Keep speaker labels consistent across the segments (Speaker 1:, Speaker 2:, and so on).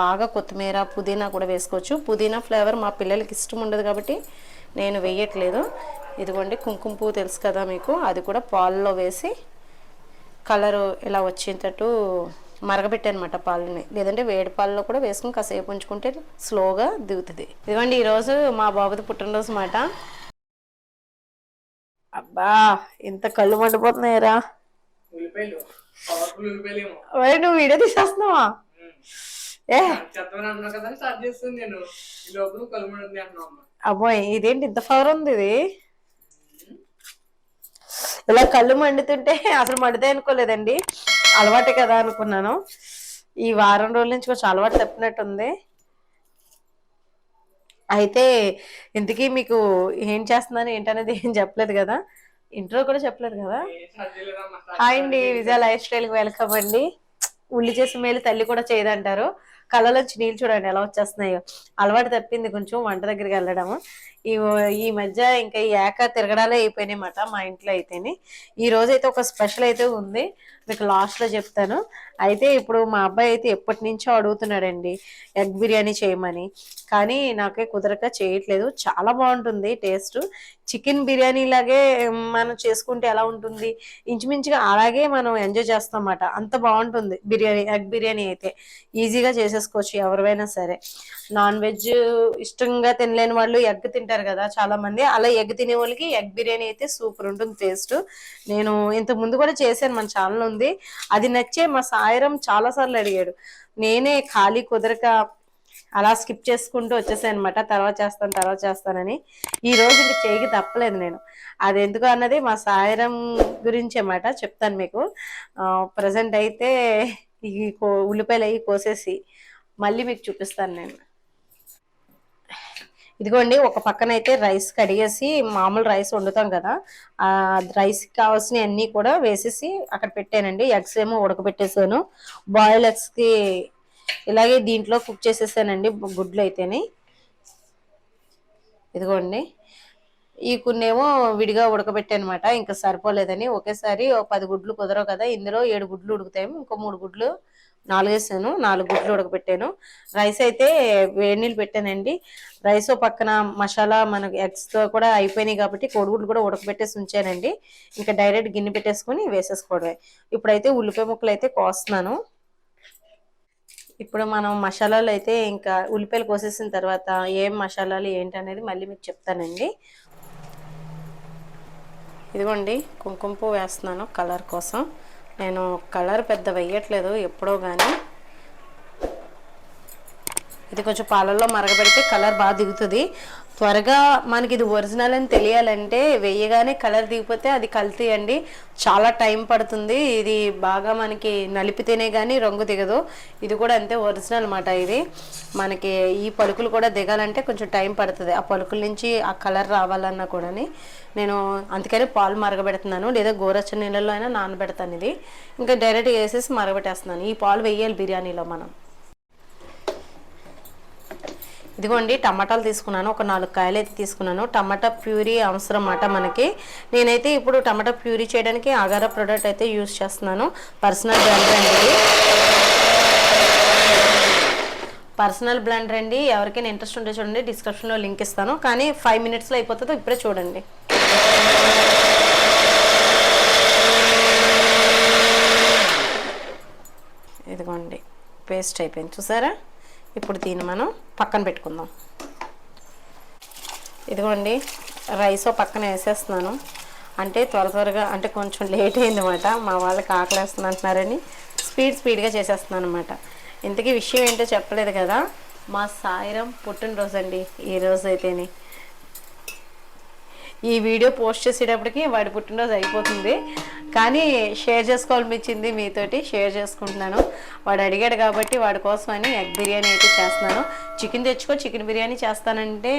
Speaker 1: బాగా కొత్తిమీర పుదీనా కూడా వేసుకోవచ్చు. పుదీనా ఫ్లేవర్ మా పిల్లలకి ఇష్టం ఉండదు కాబట్టి నేను వేయట్లేదు. ఇదిగోండి కుంకుమ పువ్వు తెలుసు కదా మీకు. అది కూడా పాలలో వేసి కలరు ఇలా వచ్చేటట్టు మరగబెట్టానమాట పాలని. లేదంటే వేడి పాలలో కూడా వేసుకుని కాసేపు ఉంచుకుంటే స్లోగా దిగుతుంది. ఇదిగోండి ఈరోజు మా బాబుది పుట్టినరోజు మాట అబ్బా ఇంత కళ్ళు మండిపోతున్నాయిరా. నువ్వు వీడియో తీసేస్తున్నావా? అబ్బాయి ఇదేంటి ఇంత ఫవర్ ఉంది ఇది? ఇలా కళ్ళు మండుతుంటే అసలు మండుతాయి అనుకోలేదండి. అలవాటే కదా అనుకున్నాను. ఈ వారం రోజుల నుంచి కొంచెం అలవాటు తప్పినట్టుంది. అయితే ఇంతకీ మీకు ఏం చేస్తున్నాను ఏంటనేది ఏం చెప్పలేదు కదా? ఇంట్రో కూడా చెప్పలేదు కదా? హాయ్ అండి విజయ లైఫ్ స్టైల్కి వెల్కమ్ అండి. ఉల్లి చేసి మేలు తల్లి కూడా చేయదంటారు. కళ్ళలోంచి నీళ్ళు చూడండి ఎలా వచ్చేస్తున్నాయో. అలవాటు తప్పింది కొంచెం వంట దగ్గరికి వెళ్ళడము. ఈ ఈ మధ్య ఇంకా ఈ ఏక తిరగడాలే అయిపోయినాయి మా ఇంట్లో అయితేని. ఈ రోజు అయితే ఒక స్పెషల్ అయితే ఉంది. మీకు లాస్ట్లో చెప్తాను. అయితే ఇప్పుడు మా అబ్బాయి అయితే ఎప్పటి నుంచో అడుగుతున్నాడండి ఎగ్ బిర్యానీ చేయమని. కానీ నాకే కుదరక చేయట్లేదు. చాలా బాగుంటుంది టేస్ట్. చికెన్ బిర్యానీ లాగే మనం చేసుకుంటే ఎలా ఉంటుంది? ఇంచుమించుగా అలాగే మనం ఎంజాయ్ చేస్తాం అన్నమాట అంత బాగుంటుంది బిర్యానీ ఎగ్ బిర్యానీ అయితే. ఈజీగా చేసేసుకోవచ్చు ఎవరివైనా సరే. నాన్ వెజ్ ఇష్టంగా తినలేని వాళ్ళు ఎగ్ తింటారు కదా చాలా మంది అలా ఎగ్ తినే వాళ్ళకి ఎగ్ బిర్యానీ అయితే సూపర్ ఉంటుంది టేస్ట్. నేను ఇంతకు ముందు కూడా చేశాను మన ఛానల్ ఉంది. అది నచ్చే మా సాయరం చాలా సార్లు అడిగాడు. నేనే ఖాళీ కుదరక అలా స్కిప్ చేసుకుంటూ వచ్చేసాను అనమాట తర్వాత చేస్తాను తర్వాత చేస్తానని. ఈ రోజు ఇంక చేయకి తప్పలేదు నేను. అది ఎందుకు అన్నది మా సాయరం గురించి అన్నమాట చెప్తాను మీకు. ప్రజెంట్ అయితే ఈ ఉల్లిపాయలు అవి కోసేసి మళ్ళీ మీకు చూపిస్తాను నేను. ఇదిగోండి ఒక పక్కన అయితే రైస్ కడిగేసి మామూలు రైస్ వండుతాం కదా ఆ రైస్ కావాల్సిన అన్ని కూడా వేసేసి అక్కడ పెట్టానండి. ఎగ్స్ ఏమో ఉడకబెట్టేసాను. బాయిల్ ఎగ్స్కి ఇలాగే దీంట్లో కుక్ చేసేసానండి గుడ్లు అయితేని. ఇదిగోండి. ఈ కొన్నేమో విడిగా ఉడకబెట్టానమాట ఇంకా సరిపోలేదని. ఒకేసారి పది గుడ్లు కుదరవు కదా ఇందులో ఏడు గుడ్లు ఉడుకుతాయి ఇంకో మూడు గుడ్లు నాలుగేసాను నాలుగు గుడ్లు ఉడకబెట్టాను. రైస్ అయితే వేడి నీళ్ళు పెట్టానండి. రైస్ పక్కన మసాలా మనకి ఎగ్స్తో కూడా అయిపోయినాయి కాబట్టి కోడిగుడ్లు కూడా ఉడకబెట్టేసి ఉంచానండి. ఇంకా డైరెక్ట్ గిన్నె పెట్టేసుకొని వేసేసుకోవడమే. ఇప్పుడైతే ఉల్లిపాయ ముక్కలు అయితే కోస్తున్నాను. ఇప్పుడు మనం మసాలాలు అయితే ఇంకా ఉల్లిపాయలు కోసేసిన తర్వాత ఏం మసాలాలు ఏంటి అనేది మళ్ళీ మీకు చెప్తానండి. ఇదిగోండి కుంకుమ పువ్వు వేస్తున్నాను కలర్ కోసం. నేను కలర్ పెద్ద వేయట్లేదు ఎప్పుడో కానీ ఇది కొంచెం పాలల్లో మరగబెడితే కలర్ బాగా దిగుతుంది. త్వరగా మనకి ఇది ఒరిజినల్ అని తెలియాలంటే వేయగానే కలర్ దిగిపోతే అది కల్తీ అండి చాలా టైం పడుతుంది. ఇది బాగా మనకి నలిపితేనే కానీ రంగు దిగదు. ఇది కూడా అంతే ఒరిజినల్ అన్నమాట ఇది. మనకి ఈ పలుకులు కూడా దిగాలంటే కొంచెం టైం పడుతుంది. ఆ పలుకుల నుంచి ఆ కలర్ రావాలన్నా కూడా నేను అందుకని పాలు మరగబెడుతున్నాను. లేదా గోరచ్చ నీళ్ళలో అయినా నానబెడతాను ఇది. ఇంకా డైరెక్ట్ వేసేసి మరగబెట్టేస్తున్నాను. ఈ పాలు వేయాలి బిర్యానీలో మనం. ఇదిగోండి టమాటాలు తీసుకున్నాను. ఒక నాలుగు కాయలు అయితే తీసుకున్నాను. టమాటా ప్యూరీ అవసరం అన్నమాట మనకి. నేనైతే ఇప్పుడు టమాటా ప్యూరీ చేయడానికి ఆగారా ప్రోడక్ట్ అయితే యూస్ చేస్తున్నాను. పర్సనల్ బ్లెండర్ అండి పర్సనల్ బ్లెండర్ అండి ఎవరికైనా ఇంట్రెస్ట్ ఉంటే చూడండి డిస్క్రిప్షన్లో లింక్ ఇస్తాను. కానీ ఫైవ్ మినిట్స్లో అయిపోతుందో ఇప్పుడే చూడండి. ఇదిగోండి పేస్ట్ అయిపోయింది. చూసారా? ఇప్పుడు దీన్ని మనం పక్కన పెట్టుకుందాం. ఇదిగోండి రైస్ పక్కన వేసేస్తున్నాను. అంటే త్వర త్వరగా అంటే కొంచెం లేట్ అయిందన్నమాట. మా వాళ్ళకి ఆకలేస్తుంది అంటున్నారని స్పీడ్ స్పీడ్గా చేసేస్తున్నాను అనమాట ఇంతకీ విషయం ఏంటో చెప్పలేదు కదా మా సాయిరం పుట్టినరోజు అండి ఈ రోజు అయితేనే ఈ వీడియో పోస్ట్ చేసేటప్పటికి వాడి పుట్టినరోజు అయిపోతుంది. కానీ షేర్ చేసుకోవాలనిపించింది మీతోటి షేర్ చేసుకుంటున్నాను. వాడు అడిగాడు కాబట్టి వాడి కోసం అని ఎగ్ బిర్యానీ అయితే చేస్తున్నాను. చికెన్ తెచ్చుకో చికెన్ బిర్యానీ చేస్తానంటే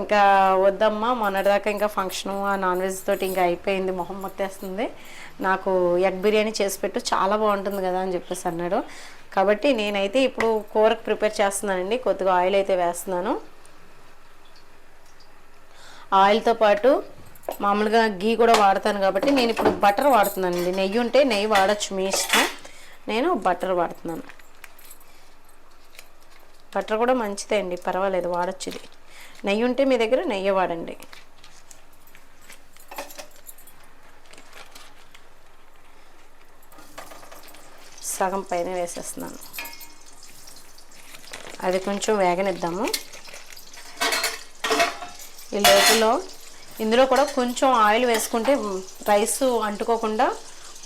Speaker 1: ఇంకా వద్దమ్మా మొన్నటిదాకా ఇంకా ఫంక్షను ఆ నాన్ వెజ్ తోటి ఇంకా అయిపోయింది మొహం మొత్తేస్తుంది. నాకు ఎగ్ బిర్యానీ చేసి పెట్టు చాలా బాగుంటుంది కదా అని చెప్పేసి అన్నాడు. కాబట్టి నేనైతే ఇప్పుడు కూరకు ప్రిపేర్ చేస్తున్నానండి. కొద్దిగా ఆయిల్ అయితే వేస్తున్నాను. ఆయిల్తో పాటు మామూలుగా గీ కూడా వాడతాను కాబట్టి నేను ఇప్పుడు బటర్ వాడుతున్నానండి. నెయ్యి ఉంటే నెయ్యి వాడచ్చు మీ ఇష్టం. నేను బటర్ వాడుతున్నాను. బటర్ కూడా మంచిదే అండి పర్వాలేదు వాడచ్చు ఇది. నెయ్యి ఉంటే మీ దగ్గర నెయ్యి వాడండి. సగం పైన వేసేస్తున్నాను. అది కొంచెం వేగనిద్దాము. ఈ లోపల ఇందులో కూడా కొంచెం ఆయిల్ వేసుకుంటే రైస్ అంటుకోకుండా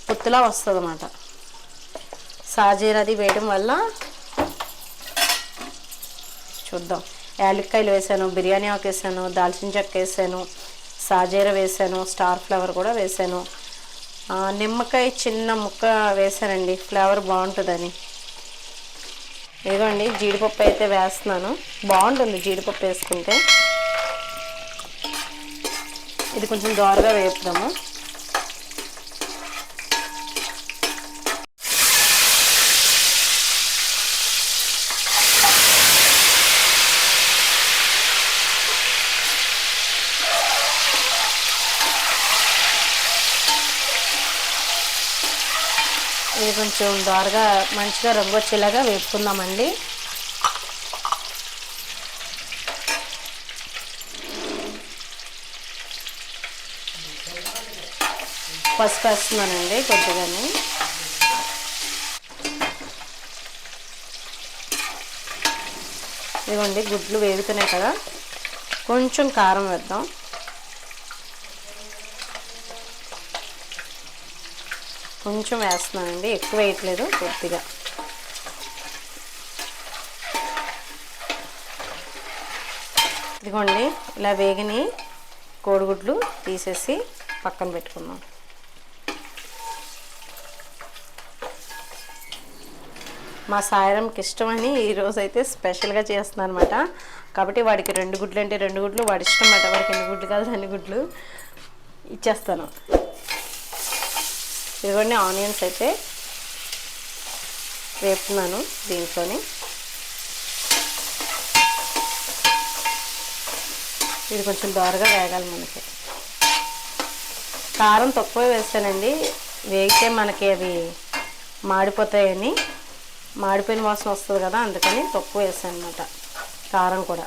Speaker 1: పొత్తులా వస్తుంది అన్నమాట సాజీర అది వేయడం వల్ల చూద్దాం. యాలక్కాయలు వేసాను బిర్యానీ ఆకు వేసాను దాల్చిన చెక్క వేసాను సాజీర వేసాను స్టార్ ఫ్లవర్ కూడా వేసాను. నిమ్మకాయ చిన్న ముక్క వేసానండి ఫ్లేవర్ బాగుంటుందని. ఇదిగోండి జీడిపప్పు అయితే వేస్తున్నాను. బాగుంటుంది జీడిపప్పు వేసుకుంటే. ఇది కొంచెం దోరగా వేపుదాము. ఇది కొంచెం దోరగా మంచిగా రంగు వచ్చేలాగా వేపుకుందామండి. పసుపు వేస్తున్నానండి కొద్దిగానే. ఇదిగోండి గుడ్లు వేగుతున్నాయి కదా. కొంచెం కారం వేద్దాం. కొంచెం వేస్తున్నానండి ఎక్కువ వేయట్లేదు కొద్దిగా. ఇదిగోండి ఇలా వేగిని కోడిగుడ్లు తీసేసి పక్కన పెట్టుకుందాం. మా సాయరంకి ఇష్టమని ఈరోజు అయితే స్పెషల్గా చేస్తున్నాను అనమాట కాబట్టి వాడికి రెండు గుడ్లు అంటే రెండు గుడ్లు వాడి ఇష్టం అన్నమాట వాడికి ఎన్ని గుడ్లు కాదు అన్ని గుడ్లు ఇచ్చేస్తాను. ఇదిగోండి ఆనియన్స్ అయితే వేపుతున్నాను దీంట్లోని. ఇది కొంచెం దోరగా వేగాలి మనకి. కారం తక్కువ వేస్తానండి. వేగితే మనకి అవి మాడిపోతాయని మాడిపోయిన వాసన వస్తుంది కదా అందుకని తక్కువ వేసాను అనమాట కారం కూడా.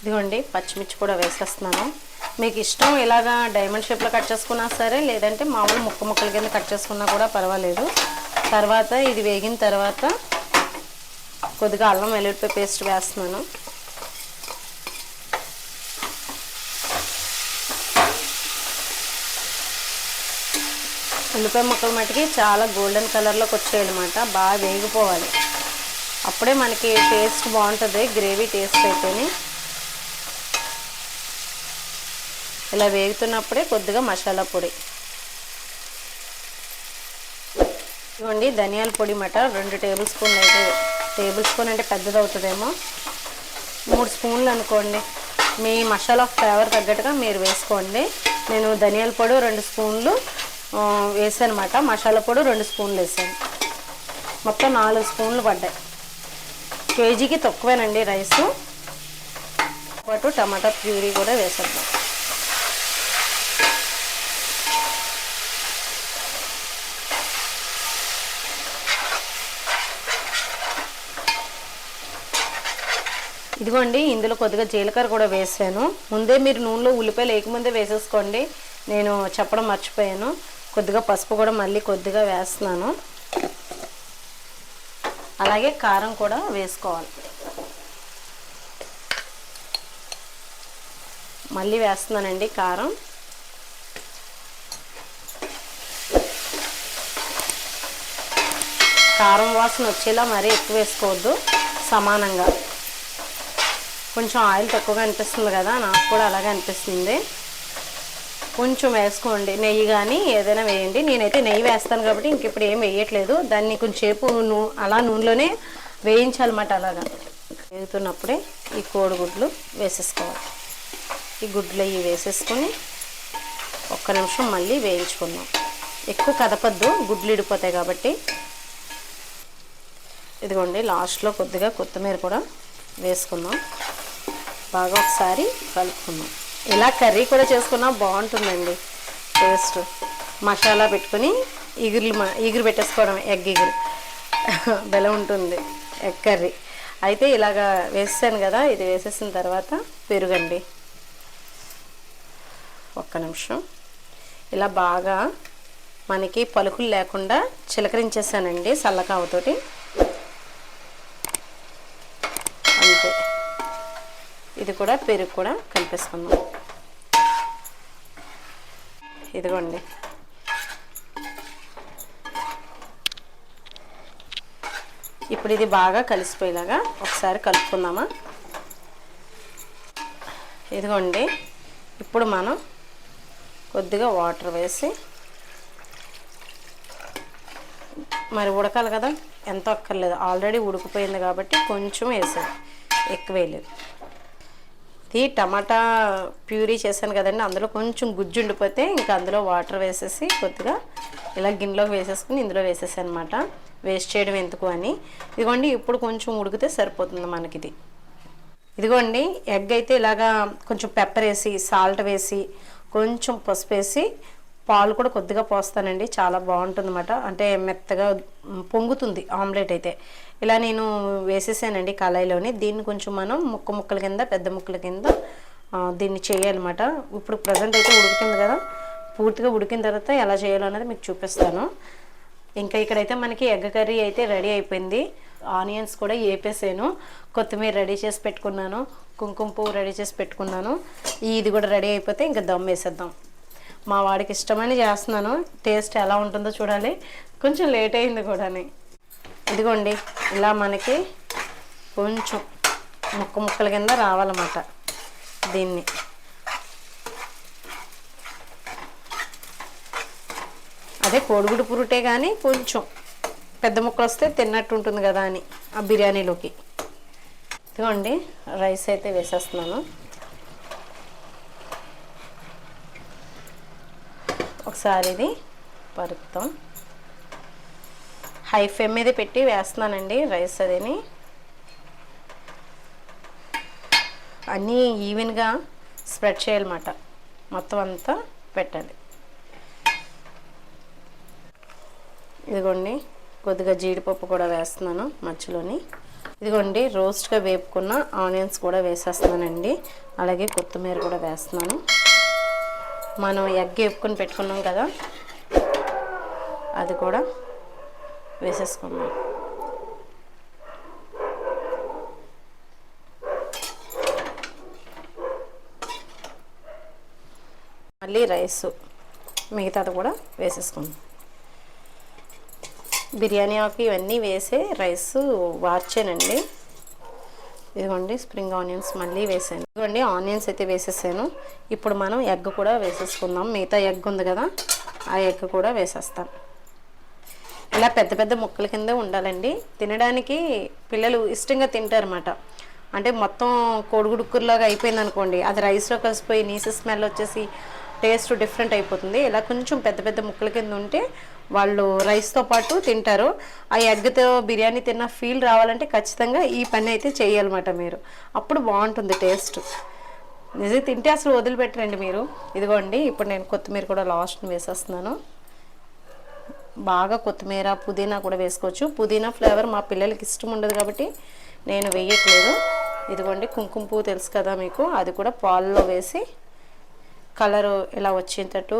Speaker 1: ఇదిగోండి పచ్చిమిర్చి కూడా వేసేస్తున్నాను. మీకు ఇష్టం ఇలాగా డైమండ్ షేప్లో కట్ చేసుకున్నా సరే లేదంటే మామూలు ముక్క ముక్కల కింద కట్ చేసుకున్నా కూడా పర్వాలేదు. తర్వాత ఇది వేగిన తర్వాత కొద్దిగా అల్లం వెల్లుల్లిపాయ పేస్ట్ వేస్తున్నాను. ఉల్లిపాయ ముక్కలు మటుకి చాలా గోల్డెన్ కలర్లోకి వచ్చాయన్నమాట. బాగా వేగిపోవాలి. అప్పుడే మనకి టేస్ట్ బాగుంటుంది గ్రేవీ టేస్ట్ అయితేనే. ఇలా వేగుతున్నప్పుడే కొద్దిగా మసాలా పొడి. ఇవ్వండి ధనియాల పొడి మాట రెండు టేబుల్ స్పూన్లు అయితే. టేబుల్ స్పూన్ అంటే పెద్దది అవుతుందేమో మూడు స్పూన్లు అనుకోండి. మీ మసాలా ఫ్లేవర్ తగ్గట్టుగా మీరు వేసుకోండి. నేను ధనియాల పొడి రెండు స్పూన్లు వేసానమాట. మసాలా పొడి రెండు స్పూన్లు వేసాను. మొత్తం నాలుగు స్పూన్లు పడ్డాయి. కేజీకి తక్కువేనండి రైసు. పాటు టమాటా ప్యూరీ కూడా వేసేద్దాం ఇదిగోండి ఇందులో కొద్దిగా జీలకర్ర కూడా వేసాను. ముందే మీరు నూనెలో ఉల్లిపాయలు వేయకముందే వేసేసుకోండి. నేను చెప్పడం మర్చిపోయాను. కొద్దిగా పసుపు కూడా మళ్ళీ కొద్దిగా వేస్తున్నాను. అలాగే కారం కూడా వేసుకోవాలి. మళ్ళీ వేస్తున్నానండి కారం. కారం వాసన వచ్చేలా మరీ ఎక్కువ వేసుకోవద్దు సమానంగా. కొంచెం ఆయిల్ తక్కువగా అనిపిస్తుంది కదా నాకు కూడా అలాగే అనిపిస్తుంది. కొంచెం వేసుకోండి. నెయ్యి కానీ ఏదైనా వేయండి. నేనైతే నెయ్యి వేస్తాను కాబట్టి ఇంక ఇప్పుడు ఏం వేయట్లేదు. దాన్ని కొంచెంసేపు నూ అలా నూనెలోనే వేయించాలన్నమాట అలాగా. వేగుతున్నప్పుడే ఈ కోడిగుడ్లు వేసేసుకోవాలి. ఈ గుడ్లు అవి వేసేసుకొని ఒక్క నిమిషం మళ్ళీ వేయించుకుందాం. ఎక్కువ కదపద్దు గుడ్లు ఇడిపోతాయి కాబట్టి. ఇదిగోండి లాస్ట్లో కొద్దిగా కొత్తిమీర కూడా వేసుకుందాం. బాగా ఒకసారి కలుపుకుందాం. ఇలా కర్రీ కూడా చేసుకున్నా బాగుంటుందండి. టేస్ట్. మసాలా పెట్టుకొని ఇగురులు ఇగురు పెట్టేసుకోవడం ఎగ్ ఇగురు. బెల ఉంటుంది ఎగ్ కర్రీ. అయితే ఇలాగా వేసాను కదా ఇది వేసేసిన తర్వాత పెరుగండి. ఒక్క నిమిషం. ఇలా బాగా మనకి పలుకులు లేకుండా చిలకరించేసానండి సల్లకావతోటి. అంతే. ఇది కూడా పెరుగు కూడా కలిపేసుకుందాం. ఇదిగోండి. ఇప్పుడు ఇది బాగా కలిసిపోయేలాగా ఒకసారి కలుపుకుందామా? ఇదిగోండి. ఇప్పుడు మనం కొద్దిగా వాటర్ వేసి మరి ఉడకాలి కదా? ఎంత అక్కర్లేదు. ఆల్రెడీ ఉడికిపోయింది కాబట్టి కొంచెం వేసాం ఎక్కువ వేయలేదు. ఇది టమాటా ప్యూరీ చేశాను కదండి అందులో కొంచెం గుజ్జు ఉండిపోతే ఇంకా అందులో వాటర్ వేసేసి కొద్దిగా ఇలా గిన్నెలోకి వేసేసుకుని ఇందులో వేసేసాను అనమాట వేస్ట్ చేయడం ఎందుకు అని. ఇదిగోండి ఇప్పుడు కొంచెం ఉడికితే సరిపోతుంది మనకిది. ఇదిగోండి ఎగ్ అయితే ఇలాగా కొంచెం పెప్పర్ వేసి సాల్ట్ వేసి కొంచెం పసుపు వేసి పాలు కూడా కొద్దిగా పోస్తానండి చాలా బాగుంటుంది అన్నమాట అంటే మెత్తగా పొంగుతుంది ఆమ్లెట్ అయితే. ఇలా నేను వేసేసానండి కళాయిలోని. దీన్ని కొంచెం మనం ముక్క ముక్కల కింద పెద్ద ముక్కల కింద దీన్ని చేయాలన్నమాట. ఇప్పుడు ప్రజెంట్ అయితే ఉడుకుతుంది కదా పూర్తిగా ఉడికిన తర్వాత ఎలా చేయాలో అనేది మీకు చూపిస్తాను. ఇంకా ఇక్కడైతే మనకి ఎగ్ కర్రీ అయితే రెడీ అయిపోయింది. ఆనియన్స్ కూడా వేపేసాను కొత్తిమీర రెడీ చేసి పెట్టుకున్నాను. కుంకుమ పువ్వు రెడీ చేసి పెట్టుకున్నాను. ఇది కూడా రెడీ అయిపోతే ఇంకా దమ్ వేసేద్దాం. మా వాడికి ఇష్టమని చేస్తున్నాను. టేస్ట్ ఎలా ఉంటుందో చూడాలి. కొంచెం లేట్ అయింది కూడాని. ఇదిగోండి ఇలా మనకి కొంచెం ముక్క ముక్కల కింద రావాలన్నమాట దీన్ని. అదే కోడిగుడు పురుటే కానీ కొంచెం పెద్ద ముక్కలు వస్తే తిన్నట్టు ఉంటుంది కదా అని ఆ బిర్యానీలోకి. ఇదిగోండి రైస్ అయితే వేసేస్తున్నాను. ఒకసారి ఇది పరుపుతాం. హై ఫ్లేమ్ మీద పెట్టి వేస్తున్నానండి రైస్ అదిని. అన్నీ ఈవెన్గా స్ప్రెడ్ చేయాలన్నమాట. మొత్తం అంతా పెట్టాలి. ఇదిగోండి కొద్దిగా జీడిపప్పు కూడా వేస్తున్నాను మధ్యలోని. ఇదిగోండి రోస్ట్గా వేపుకున్న ఆనియన్స్ కూడా వేసేస్తున్నానండి. అలాగే కొత్తిమీర కూడా వేస్తున్నాను. మనం ఎగ్ వేపుకొని పెట్టుకున్నాం కదా అది కూడా వేసేసుకున్నాం మళ్ళీ రైస్ మిగతాది కూడా వేసేసుకుందాం. బిర్యానీ ఆకు ఇవన్నీ వేసే రైస్ వార్చానండి ఇదిగోండి స్ప్రింగ్ ఆనియన్స్ మళ్ళీ వేసాను. ఇదిగోండి ఆనియన్స్ అయితే వేసేసాను. ఇప్పుడు మనం ఎగ్ కూడా వేసేసుకుందాం. మిగతా ఎగ్ ఉంది కదా ఆ ఎగ్ కూడా వేసేస్తాను ఇలా పెద్ద పెద్ద ముక్కల కింద ఉండాలండి. తినడానికి పిల్లలు ఇష్టంగా తింటారన్నమాట. అంటే మొత్తం కోడిగుడుక్కుర్లాగా అయిపోయింది అనుకోండి అది రైస్లో కలిసిపోయి నీసు స్మెల్ వచ్చేసి టేస్ట్ డిఫరెంట్ అయిపోతుంది. ఇలా కొంచెం పెద్ద పెద్ద ముక్కల కింద ఉంటే వాళ్ళు రైస్తో పాటు తింటారు. ఆ ఎగ్తో బిర్యానీ తిన్న ఫీల్ రావాలంటే ఖచ్చితంగా ఈ పని అయితే చేయాలన్నమాట మీరు. అప్పుడు బాగుంటుంది టేస్ట్ నిజంగా తింటే అసలు వదిలిపెట్టరండి మీరు. ఇదిగోండి ఇప్పుడు నేను కొత్తిమీర కూడా లాస్ట్ వేసేస్తున్నాను. బాగా కొత్తిమీర పుదీనా కూడా వేసుకోవచ్చు. పుదీనా ఫ్లేవర్ మా పిల్లలకి ఇష్టం ఉండదు కాబట్టి నేను వేయట్లేదు. ఇదిగోండి కుంకుమ పువ్వు తెలుసు కదా మీకు. అది కూడా పాల్లో వేసి కలరు ఇలా వచ్చేటట్టు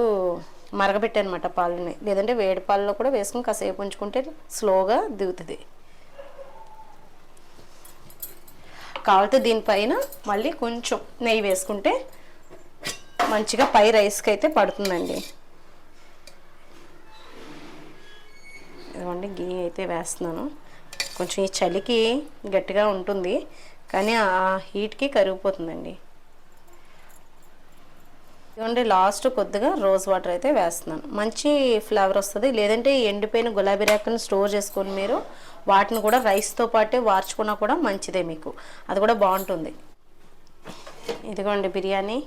Speaker 1: మరగబెట్టానమాట పాలని. లేదంటే వేడి పాలలో కూడా వేసుకుని కాసేపు ఉంచుకుంటే స్లోగా దిగుతుంది. కావాలితే దీనిపైన మళ్ళీ కొంచెం నెయ్యి వేసుకుంటే మంచిగా పై రైస్కి అయితే పడుతుందండి. ఇదిగోండి గీ అయితే వేస్తున్నాను. కొంచెం ఈ చలికి గట్టిగా ఉంటుంది కానీ ఆ హీట్కి కరిగిపోతుందండి. ఇవ్వండి లాస్ట్ కొద్దిగా రోజ్ వాటర్ అయితే వేస్తున్నాను. మంచి ఫ్లేవర్ వస్తుంది. లేదంటే ఎండిపోయిన గులాబీ రేఖను స్టోర్ చేసుకొని మీరు వాటిని కూడా రైస్తో పాటే వార్చుకున్నా కూడా మంచిదే మీకు. అది కూడా బాగుంటుంది. ఇదిగోండి బిర్యానీ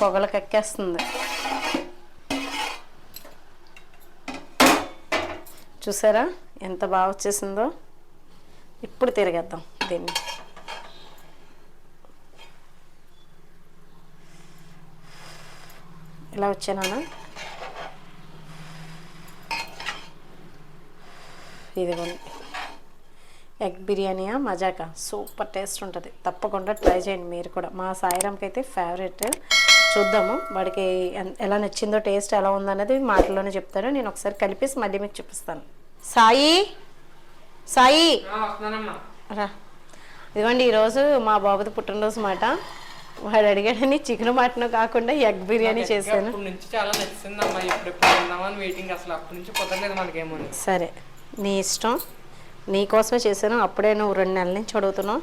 Speaker 1: పొగలు కక్కేస్తుంది చూసారా? ఎంత బాగా వచ్చేసిందో? ఇప్పుడు తిరిగేద్దాం దీన్ని. ఇలా వచ్చానా ఇదిగోండి ఎగ్ బిర్యానీయా మజాకా? సూపర్ టేస్ట్ ఉంటుంది. తప్పకుండా ట్రై చేయండి మీరు కూడా. మా సాయిరామ్కి అయితే ఫేవరెట్. చూద్దాము వాడికి ఎలా నచ్చిందో టేస్ట్ ఎలా ఉందన్నది మాటల్లోనే చెప్తాను. నేను ఒకసారి కలిపేసి మళ్ళీ మీకు చూపిస్తాను. సాయి? సాయి? రా. ఇదిగోండి ఈరోజు మా బాబుది పుట్టినరోజు మాట. వాడు అడిగాడని చికెన్ మటన్ కాకుండా ఎగ్ బిర్యానీ చేశాను.
Speaker 2: అప్పటి నుంచి చాలా నచ్చిందమ్మా ఎప్పుడెప్పుడు తిందామని వెయిటింగ్ అసలు అప్పటి నుంచి కుదరలేదు మనకేమో
Speaker 1: సరే నీ ఇష్టం. నీకోసమే చేశాను. అప్పుడే నువ్వు రెండు నెలల నుంచి అడుగుతున్నావు.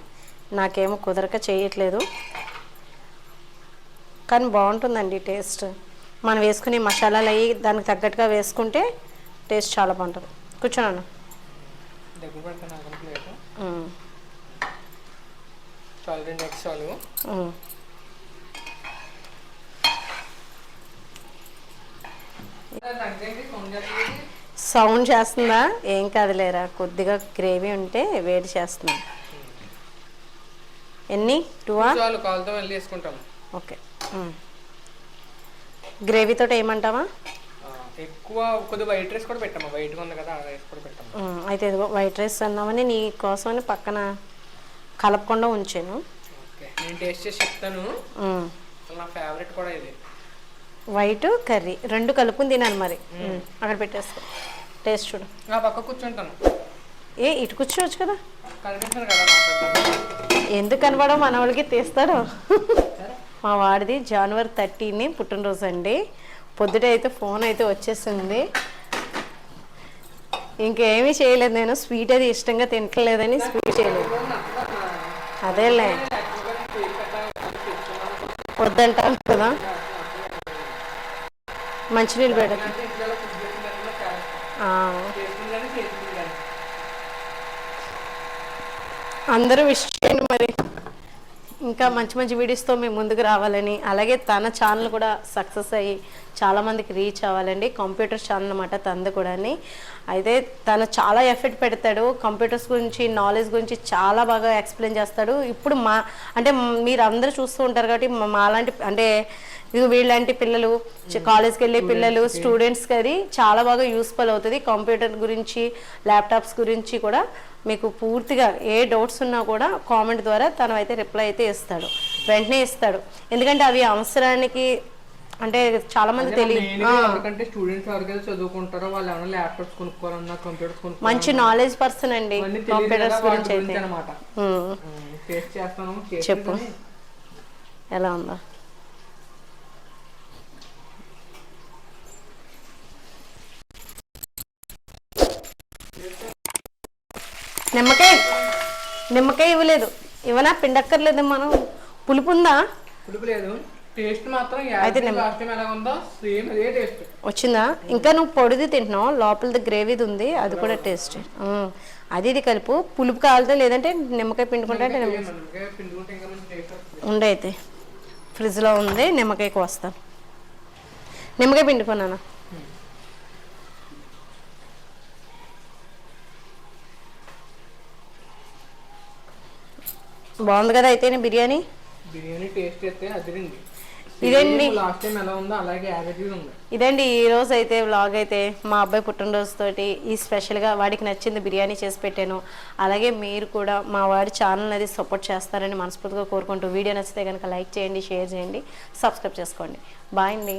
Speaker 1: నాకేమో కుదరక చేయట్లేదు. కానీ బాగుంటుందండి టేస్ట్. మనం వేసుకునే మసాలాలు అవి దానికి తగ్గట్టుగా వేసుకుంటే టేస్ట్ చాలా బాగుంటుంది. కూర్చోనన్నా
Speaker 2: చాలు రెండు ఎగ్స్ చాలు. సౌండ్ చేస్తుంది?
Speaker 1: ఏం కాదులేరా. కొద్దిగా గ్రేవీ ఉంటే వేడి చేస్తున్నా. ఎన్ని? టూవా ఓకే. గ్రేవీతో ఏమంటావా?
Speaker 2: ఎక్కువ కొద్దిగా వైట్ రైస్ కూడా పెట్టాము వైట్గా ఉంది కదా ఆ రైస్ కూడా పెట్టాము.
Speaker 1: అయితే వైట్ రైస్ అన్నామని నీ కోసమని పక్కన కలపకుండా ఉంచాను.
Speaker 2: ఓకే. నేను టేస్ట్ చేసి చెప్తాను. నా ఫేవరెట్ కూడా ఇది.
Speaker 1: White curry. రెండు కలుపుకుని తినాలి మరి. అక్కడ పెట్టేసుకో. టేస్ట్ చూడు.
Speaker 2: నా పక్క కూర్చుంటాను
Speaker 1: ఏ ఇటు కూర్చోవచ్చు కదా?
Speaker 2: కనిపిస్తాను కదా మాట్లాడతాను
Speaker 1: ఎందుకు కనబడో మన వాళ్ళకి తీస్తాడు మా వాడిది జనవరి థర్టీని పుట్టినరోజు అండి. పొద్దుట అయితే ఫోన్ అయితే వచ్చేసింది. ఇంకేమీ చేయలేదు నేను. స్వీట్ అది ఇష్టంగా తింటలేదని స్వీట్ చేయలేదు. అదేలే. వద్దంటాను కదా. మంచినీళ్ళు పెడతా. అందరూ విష్ చేయండి మరి. ఇంకా మంచి మంచి వీడియోస్తో మేము ముందుకు రావాలని. అలాగే తన ఛానల్ కూడా సక్సెస్ అయ్యి చాలామందికి రీచ్ అవ్వాలండి. కంప్యూటర్ ఛానల్ అనమాట తనది కూడా అయితే తను చాలా ఎఫర్ట్ పెడతాడు. కంప్యూటర్స్ గురించి నాలెడ్జ్ గురించి చాలా బాగా ఎక్స్ప్లెయిన్ చేస్తాడు. ఇప్పుడు మా అంటే మీరు అందరూ చూస్తూ ఉంటారు కాబట్టి మా- మాలాంటి అంటే ఇది వీళ్ళంటి పిల్లలు చి- కాలేజ్కి వెళ్ళే పిల్లలు స్టూడెంట్స్కి అది చాలా బాగా యూస్ఫుల్ అవుతుంది. కంప్యూటర్ గురించి ల్యాప్టాప్స్ గురించి కూడా మీకు పూర్తిగా ఏ డౌట్స్ ఉన్నా కూడా కామెంట్ ద్వారా తను అయితే రిప్లై అయితే ఇస్తాడు. వెంటనే ఇస్తాడు. ఎందుకంటే అవి అవసరానికి అంటే చాలా మంది తెలియదు
Speaker 2: మెయిన్గా ఎవరికంటే స్టూడెంట్స్ ఎవరికైతే చదువుకుంటారో వాళ్ళు ఏమైనా ల్యాప్టాప్స్ కొనుక్కోవాలన్నా కంప్యూటర్స్ కొనుక్కోవాలన్నా
Speaker 1: మంచి నాలెడ్జ్ పర్సన్ అండి కంప్యూటర్స్ గురించి అయితే.
Speaker 2: అనమాట చేస్తాను చేసి
Speaker 1: చెప్పు. ఎలా ఉందా? నిమ్మకాయ. నిమ్మకాయ ఇవ్వలేదు. ఇవ్వనా? పిండక్కర్లేదు మనం. పులుపు ఉందా?
Speaker 2: పులుపు లేదు. టేస్ట్ మాత్రం
Speaker 1: అయితే
Speaker 2: లాస్ట్ టైం ఎలా ఉందో సేమ్ అదే టేస్ట్.
Speaker 1: వచ్చిందా? ఇంకా నువ్వు పొడిది తింటున్నావు. లోపలది గ్రేవీది ఉంది. అది కూడా టేస్ట్. అది ఇది కలుపు. పులుపు కావాలితే లేదంటే నిమ్మకాయ పిండుకుంటే అంటే నిమ్మ-
Speaker 2: పిండుకుంటే ఇంకా మంచి టేస్ట్ వస్తుంది.
Speaker 1: ఉండే అయితే. ఫ్రిడ్జ్లో ఉంది. నిమ్మకాయకి వస్తాను. నిమ్మకాయ పిండుకున్నాను బాగుంది కదా అయితే బిర్యానీ?
Speaker 2: బిర్యానీ టేస్ట్ అయితే అదిరింది.
Speaker 1: ఇదండి.
Speaker 2: లాస్ట్ టైం ఎలా ఉందో అలాగే ఉంది.
Speaker 1: ఇదండి ఈ రోజు అయితే వ్లాగ్ అయితే మా అబ్బాయి పుట్టినరోజు తోటి ఈ స్పెషల్గా వాడికి నచ్చింది బిర్యానీ చేసి పెట్టాను. అలాగే మీరు కూడా మా వాడి ఛానల్ అది సపోర్ట్ చేస్తారని మనస్ఫూర్తిగా కోరుకుంటూ వీడియో నచ్చితే కనుక లైక్ చేయండి షేర్ చేయండి సబ్స్క్రైబ్ చేసుకోండి. బాయ్ అండి.